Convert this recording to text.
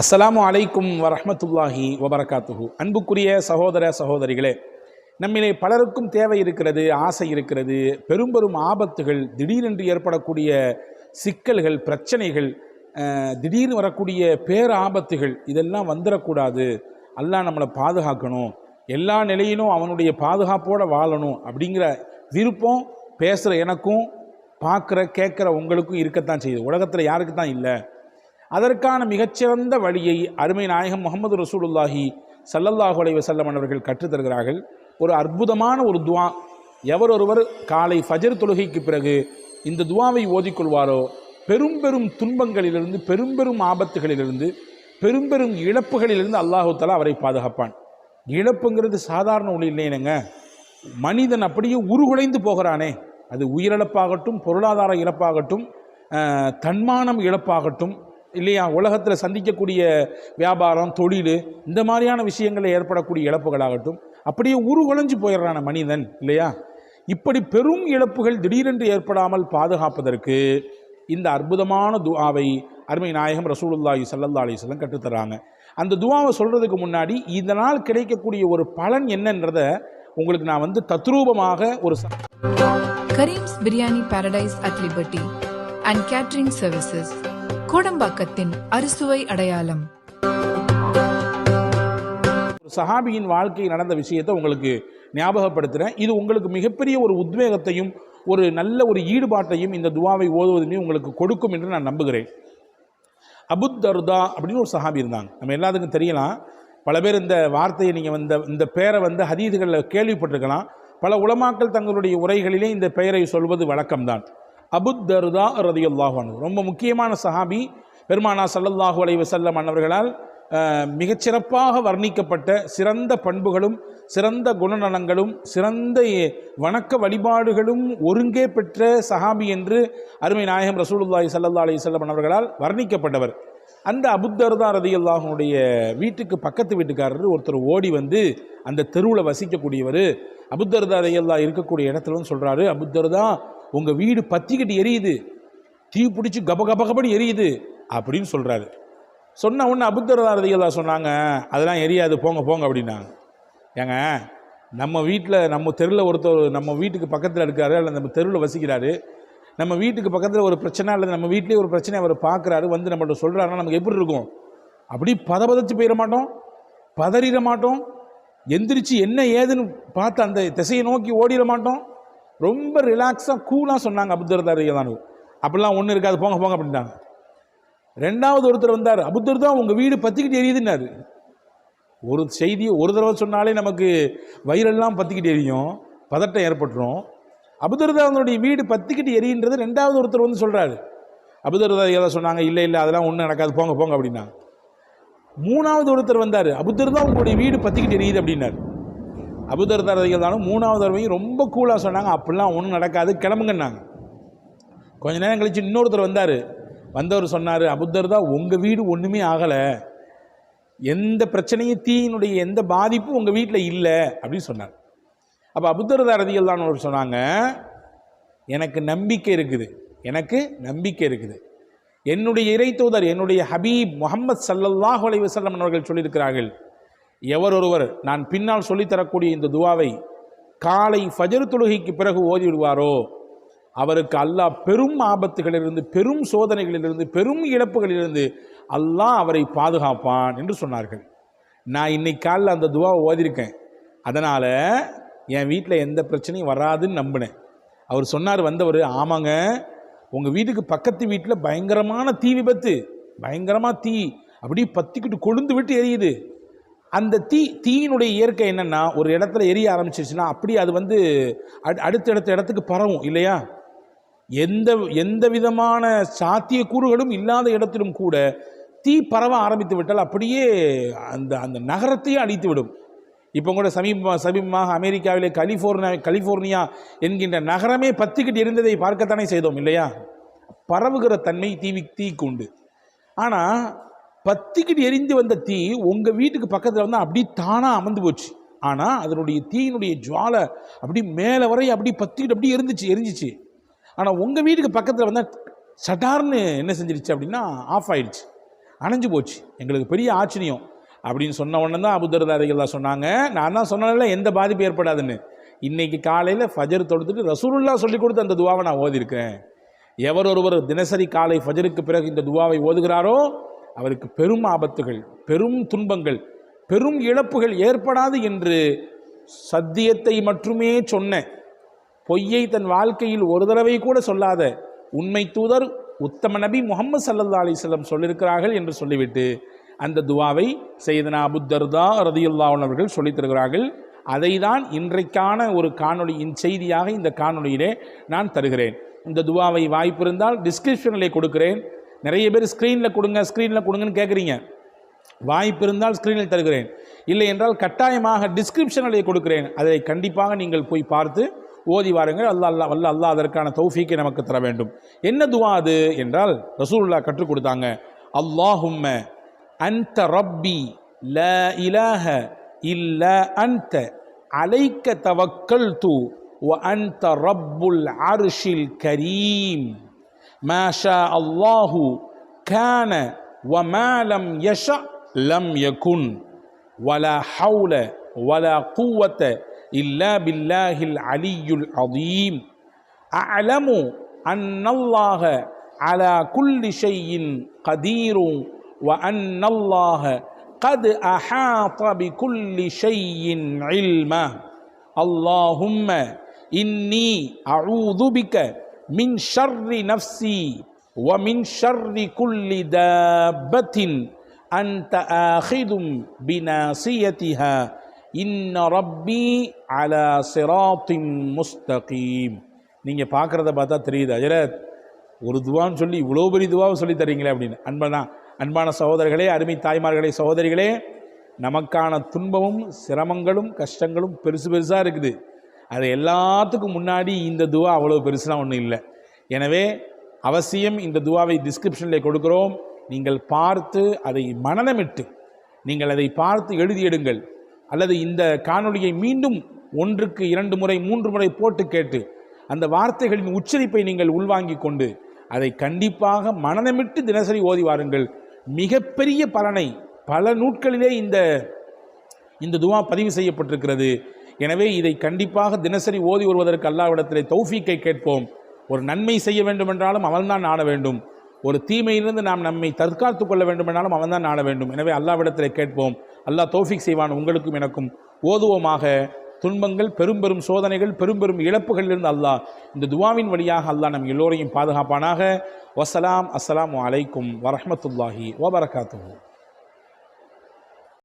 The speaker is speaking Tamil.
அஸ்ஸலாமு அலைக்கும் வரமத்துல்லாஹி வபரகாத்துஹு. அன்புக்குரிய சகோதர சகோதரிகளே நம்மிலே பலருக்கும் தேவை இருக்கிறது ஆசை இருக்கிறது பெரும் பெரும் ஆபத்துகள் திடீரென்று ஏற்படக்கூடிய சிக்கல்கள் பிரச்சனைகள் திடீர்னு வரக்கூடிய பேர் ஆபத்துகள் இதெல்லாம் வந்துடக்கூடாது அல்லாஹ் நம்மளை பாதுகாக்கணும். எல்லா நிலையிலும் அவனுடைய பாதுகாப்போடு வாழணும் அப்படிங்கிற விருப்பம் பேசுகிற எனக்கும் பார்க்குற கேட்குற உங்களுக்கும் இருக்கத்தான் செய்யுது. உலகத்தில் யாருக்கு தான் இல்லை. அதற்கான மிகச்சிறந்த வழியை அருமை நாயகம் முகமது ரசூலுல்லாஹி சல்லல்லாஹு அலைஹி வஸல்லம் அவர்கள் கற்றுத்தருகிறார்கள் ஒரு அற்புதமான ஒரு துவா. எவர் ஒருவர் காலை ஃபஜர் தொழுகைக்கு பிறகு இந்த துவாவை ஓதிக்கொள்வாரோ பெரும் பெரும் துன்பங்களிலிருந்து பெரும் பெரும் ஆபத்துகளிலிருந்து பெரும் பெரும் இழப்புகளிலிருந்து அல்லாஹு அவரை பாதுகாப்பான். இழப்புங்கிறது சாதாரண ஒளி இல்லைனுங்க மனிதன் அப்படியே உருகுலைந்து போகிறானே. அது உயிரிழப்பாகட்டும் பொருளாதார இழப்பாகட்டும் தன்மானம் இழப்பாகட்டும் இல்லையா? உலகத்தில் சந்திக்கக்கூடிய வியாபாரம் தொழில் இந்த மாதிரியான விஷயங்களில் ஏற்படக்கூடிய இழப்புகளாகட்டும் அப்படியே உருகுலைஞ்சு போயிடுறான மனிதன் இல்லையா? இப்படி பெரும் இழப்புகள் திடீரென்று ஏற்படாமல் பாதுகாப்பதற்கு இந்த அற்புதமான துவாவை அருமை நாயகம் ரசூலுல்லாஹி ஸல்லல்லாஹு அலைஹி கற்றுத்தராங்க. அந்த துவாவை சொல்கிறதுக்கு முன்னாடி இதனால் கிடைக்கக்கூடிய ஒரு பலன் என்னன்றத உங்களுக்கு நான் வந்து தத்ரூபமாக ஒரு Kareem's biryani paradise at Liberty and catering services கோடம்பாக்கத்தின் அறுசுவை அடையாளம். சஹாபியின் வாழ்க்கையில் நடந்த விஷயத்தை உங்களுக்கு ஞாபகப்படுத்துகிறேன் இது உங்களுக்கு மிகப்பெரிய ஒரு உத்வேகத்தையும் ஒரு நல்ல ஒரு ஈடுபாட்டையும் இந்த துவாவை ஓதுவதுமே உங்களுக்கு கொடுக்கும் என்று நான் நம்புகிறேன். அபுத் தர்தா அப்படின்னு ஒரு சஹாபி இருந்தாங்க. நம்ம எல்லாத்துக்கும் தெரியலாம். பல பேர் இந்த வார்த்தையை நீங்கள் வந்த இந்த பெயரை வந்து ஹதீதுகளில் கேள்விப்பட்டிருக்கலாம். பல உலமாக்கள் தங்களுடைய உரைகளிலே இந்த பெயரை சொல்வது வழக்கம்தான். அபுத் தர்தா ரதியுல்லாஹு அன்ஹு. ரொம்ப முக்கியமான சஹாபி. பெருமானா சல்லல்லாஹு அலைஹி வஸல்லம் அன்னவர்களால் மிகச்சிறப்பாக வர்ணிக்கப்பட்ட சிறந்த பண்புகளும் சிறந்த குணநலங்களும் சிறந்த வணக்க வழிபாடுகளும் ஒருங்கே பெற்ற சஹாபி என்று அருமை நாயகம் ரசூலுல்லாஹி சல்லல்லா அலி வஸல்லம் அவர்களால் வர்ணிக்கப்பட்டவர். அந்த அபுத்தர்தா ரதியுல்லாஹனுடைய வீட்டுக்கு பக்கத்து வீட்டுக்காரர் ஒருத்தர் ஓடி வந்து அந்த தெருவில் வசிக்கக்கூடியவர். அபுத்தர்தா ரதியல்லா இருக்கக்கூடிய இடத்துல வந்து சொல்கிறாரு அபுத்தர்தா உங்கள் வீடு பத்திக்கிட்டு எரியுது. தீ பிடிச்சி கப கப கபடி எரியுது அப்படின்னு சொல்கிறாரு சொன்ன உடனே அபுத்தர்தா ரதியல்லா சொன்னாங்க அதெல்லாம் எரியாது போங்க போங்க அப்படின்னாங்க. ஏங்க நம்ம வீட்டில் நம்ம தெருவில் ஒருத்தர் நம்ம வீட்டுக்கு பக்கத்தில் இருக்காரு அல்லது நம்ம தெருவில் வசிக்கிறாரு. நம்ம வீட்டுக்கு பக்கத்தில் ஒரு பிரச்சனை அல்லது நம்ம வீட்லேயே ஒரு பிரச்சனை அவர் பார்க்குறாரு வந்து நம்மள்ட்ட சொல்கிறாருன்னா நமக்கு எப்படி இருக்கும்? அப்படி பதபதச்சு போயிட மாட்டோம் பதறிட மாட்டோம் எந்திரிச்சு என்ன ஏதுன்னு பார்த்து அந்த திசையை நோக்கி ஓடிட மாட்டோம். ரொம்ப ரிலாக்ஸாக கூலாக சொன்னாங்க அபுத்தர்தாரியானு அப்படிலாம் ஒன்றும் இருக்காது போங்க போங்க அப்படின்ட்டாங்க ரெண்டாவது ஒருத்தர் வந்தார் அபுத்தர் தான் உங்கள் வீடு பற்றிக்கிட்டு எரியுதுன்னாரு. ஒரு செய்தி ஒரு தடவை சொன்னாலே நமக்கு வயிறெல்லாம் பற்றிக்கிட்டு எரியும் பதட்டம் ஏற்பட்டுரும். அபுதர்தாவனுடைய வீடு பற்றிக்கிட்டு எரியுன்றது ரெண்டாவது ஒருத்தர் வந்து சொல்கிறாரு அபுதர்தா ஏதாவது சொன்னாங்க இல்லை இல்லை அதெல்லாம் ஒன்றும் நடக்காது போங்க போங்க அப்படின்னாங்க. மூணாவது ஒருத்தர் வந்தார் அபுதர்தா உங்களுடைய வீடு பற்றிக்கிட்டு எரியுது அப்படின்னாரு. அபுதர்தாரதிகள் தானும் மூணாவது தடவையும் ரொம்ப கூலாக சொன்னாங்க. அப்படிலாம் ஒன்றும் நடக்காது. கிளம்புங்கன்னாங்க. கொஞ்ச நேரம் கழிச்சு இன்னொருத்தர் வந்தார். வந்தவர் சொன்னார் அபுத்தர் தான் உங்கள் வீடு ஒன்றுமே ஆகலை. எந்த பிரச்சனையும் தீயினுடைய எந்த பாதிப்பும் உங்கள் வீட்டில் இல்லை. அப்படின்னு சொன்னார். அப்போ அபுத்தர் ரதிகள் தான் ஒரு சொன்னாங்க எனக்கு நம்பிக்கை இருக்குது. எனக்கு நம்பிக்கை இருக்குது. என்னுடைய இறை தூதர் என்னுடைய ஹபீப் முகமது சல்லல்லாஹ் அலைவசல்லம் அவர்கள் சொல்லியிருக்கிறார்கள். எவர் ஒருவர் நான் பின்னால் சொல்லித்தரக்கூடிய இந்த துவாவை காலை ஃபஜர் தொழுகைக்கு பிறகு ஓதி விடுவாரோ அவருக்கு அல்லாஹ் பெரும் ஆபத்துகளிலிருந்து பெரும் சோதனைகளிலிருந்து பெரும் இழப்புகளிலிருந்து அல்லாஹ் அவரை பாதுகாப்பான் என்று சொன்னார்கள். நான் இன்னைக்கு காலைல அந்த துவாவை ஓதியிருக்கேன். அதனால் என் வீட்டில் எந்த பிரச்சனையும் வராதுன்னு நம்பினேன். அவர் சொன்னார் வந்தவர் ஆமாங்க. உங்கள் வீட்டுக்கு பக்கத்து வீட்டில் பயங்கரமான தீ விபத்து பயங்கரமாக தீ. அப்படியே பத்திக்கிட்டு கொழுந்து விட்டு எரியுது. அந்த தீ தீயினுடைய இயற்கை என்னென்னா ஒரு இடத்துல எரிய ஆரம்பிச்சிருச்சுன்னா அப்படியே அது வந்து அடு அடுத்தடுத்த இடத்துக்கு பரவும் இல்லையா? எந்த எந்த விதமான சாத்தியக்கூறுகளும் இல்லாத இடத்திலும் கூட தீ பரவ ஆரம்பித்து விட்டால் அப்படியே அந்த அந்த நகரத்தையே அழித்து விடும். இப்போ கூட சமீப சமீபமாக அமெரிக்காவிலே கலிஃபோர்னியா கலிஃபோர்னியா என்கின்ற நகரமே பத்துக்கிட்டு இருந்ததை பார்க்கத்தானே செய்தோம் இல்லையா? பரவுகிற தன்மை தீவி தீக்கு உண்டு. ஆனால் பத்திக்கிட்டு எரிந்து வந்த தீ உங்கள் வீட்டுக்கு பக்கத்தில் வந்து அப்படியே தானாக அமர்ந்து போச்சு. ஆனால் அதனுடைய தீயினுடைய ஜுவாலை அப்படி மேலே வரை அப்படி பத்திக்கிட்டு அப்படியே எரிஞ்சிச்சு எரிஞ்சிச்சு. ஆனால் உங்கள் வீட்டுக்கு பக்கத்தில் வந்தால் சட்டார்னு என்ன செஞ்சிருச்சு அப்படின்னா ஆஃப் ஆயிடுச்சு. அணைஞ்சு போச்சு. எங்களுக்கு பெரிய ஆச்சரியம். அப்படின்னு சொன்ன உடனே தான் அபுதர்தாரிகள் சொன்னாங்க. நான் தான் சொன்னதில்ல எந்த பாதிப்பு ஏற்படாதுன்னு. இன்னைக்கு காலையில் ஃபஜர் தொடுத்துட்டு ரசூலுல்லா சொல்லி கொடுத்து அந்த துவாவை நான் ஓதியிருக்கேன் எவர் ஒருவர் தினசரி காலை ஃபஜருக்கு பிறகு இந்த துவாவை ஓதுகிறாரோ அவருக்கு பெரும் ஆபத்துகள் பெரும் துன்பங்கள் பெரும் இழப்புகள் ஏற்படாது என்று சத்தியத்தை மட்டுமே சொன்ன பொய்யை தன் வாழ்க்கையில் ஒரு தடவை கூட சொல்லாத உண்மை தூதர் உத்தம நபி முகமது சல்லா அலிஸ்லம் சொல்லியிருக்கிறார்கள் என்று சொல்லிவிட்டு அந்த துவாவை செய்தனா அபுத்தர்தா ரதியுல்லாவன் அவர்கள் சொல்லித்தருகிறார்கள் அதை தான் இன்றைக்கான ஒரு காணொளியின் செய்தியாக இந்த காணொளியிலே நான் தருகிறேன். இந்த துவாவை வாய்ப்பு இருந்தால் டிஸ்கிரிப்ஷனிலே கொடுக்கிறேன். நிறைய பேர் ஸ்க்ரீனில் கொடுங்க ஸ்க்ரீனில் கொடுங்கன்னு கேட்குறீங்க வாய்ப்பு இருந்தால் ஸ்க்ரீனில் தருகிறேன். இல்லை என்றால் கட்டாயமாக டிஸ்கிரிப்ஷனில் கொடுக்குறேன். அதை கண்டிப்பாக நீங்கள் போய் பார்த்து ஓதி வாருங்கள். அல்லா அல்லா வல்ல அல்லா அதற்கான தௌஃபீக்கை நமக்கு தர வேண்டும். என்ன துவா அது என்றால் ரசூல்லா கற்றுக் கொடுத்தாங்க. அல்லாஹும்ம அன்த ரப்பி ல இலாஹ இல்ல அன்த அலைக்க தவக்கல் தூ ஒ அன்த ரப்புல் அருஷில் கரீம். ما شاء الله كان وما لم يشأ لم يكن. ولا حول ولا قوة إلا بالله العلي العظيم. أعلم أن الله على كل شيء قدير وأن الله قد أحاط بكل شيء علما. اللهم إني أعوذ بك மின் ஷர்ரி நஃப்சி வ மின் ஷர்ரி குல்லி தபத்தின் அந்த ஆஹிதும் பினாசியத்திஹா. இன்ன ரப்பி அல சிராத்தின் முஸ்தகீம். நீங்கள் பார்க்குறத பார்த்தா தெரியுது. அஜரத் ஒரு துவான்னு சொல்லி இவ்வளோ பெரிய துவாவை சொல்லி தரீங்களே அப்படின்னு. அன்பனா அன்பான சகோதரர்களே அருமை தாய்மார்களே சகோதரிகளே நமக்கான துன்பமும் சிரமங்களும் கஷ்டங்களும் பெருசு பெருசாக இருக்குது. அது எல்லாத்துக்கும் முன்னாடி இந்த துவா அவ்வளோ பெருசுலாம் ஒன்றும் இல்லை. எனவே அவசியம் இந்த துவாவை டிஸ்கிரிப்ஷனில் கொடுக்குறோம். நீங்கள் பார்த்து அதை மனநமிட்டு நீங்கள் அதை பார்த்து எழுதியிடுங்கள் அல்லது இந்த காணொலியை மீண்டும் ஒன்றுக்கு இரண்டு முறை மூன்று முறை போட்டு கேட்டு அந்த வார்த்தைகளின் உச்சரிப்பை நீங்கள் உள்வாங்கிக் கொண்டு அதை கண்டிப்பாக மனநமிட்டு தினசரி ஓதி வாருங்கள். மிகப்பெரிய பலனை பல நூட்களிலே இந்த இந்த துவா பதிவு செய்யப்பட்டிருக்கிறது. எனவே இதை கண்டிப்பாக தினசரி ஓதி வருவதற்கு அல்லாவிடத்திலே தௌஃபீக்கை கேட்போம். ஒரு நன்மை செய்ய வேண்டுமென்றாலும் அவன்தான் நாட வேண்டும். ஒரு தீமையிலிருந்து நாம் நம்மை தற்காத்து கொள்ள வேண்டுமென்றாலும் அவன்தான் நாட வேண்டும். எனவே அல்லாவிடத்திலே கேட்போம். அல்லாஹ் தௌஃபிக் செய்வான் உங்களுக்கும் எனக்கும். ஓதுவோமாக. துன்பங்கள் பெரும் பெரும் சோதனைகள் பெரும் பெரும் இழப்புகளிலிருந்து அல்லாஹ் இந்த துவாவின் வழியாக அல்லாஹ் நம் எல்லோரையும் பாதுகாப்பானாக. வசலாம் அஸ்லாம் அலைக்கும் வரமத்துல்லாஹி வபரகாத்துஹு.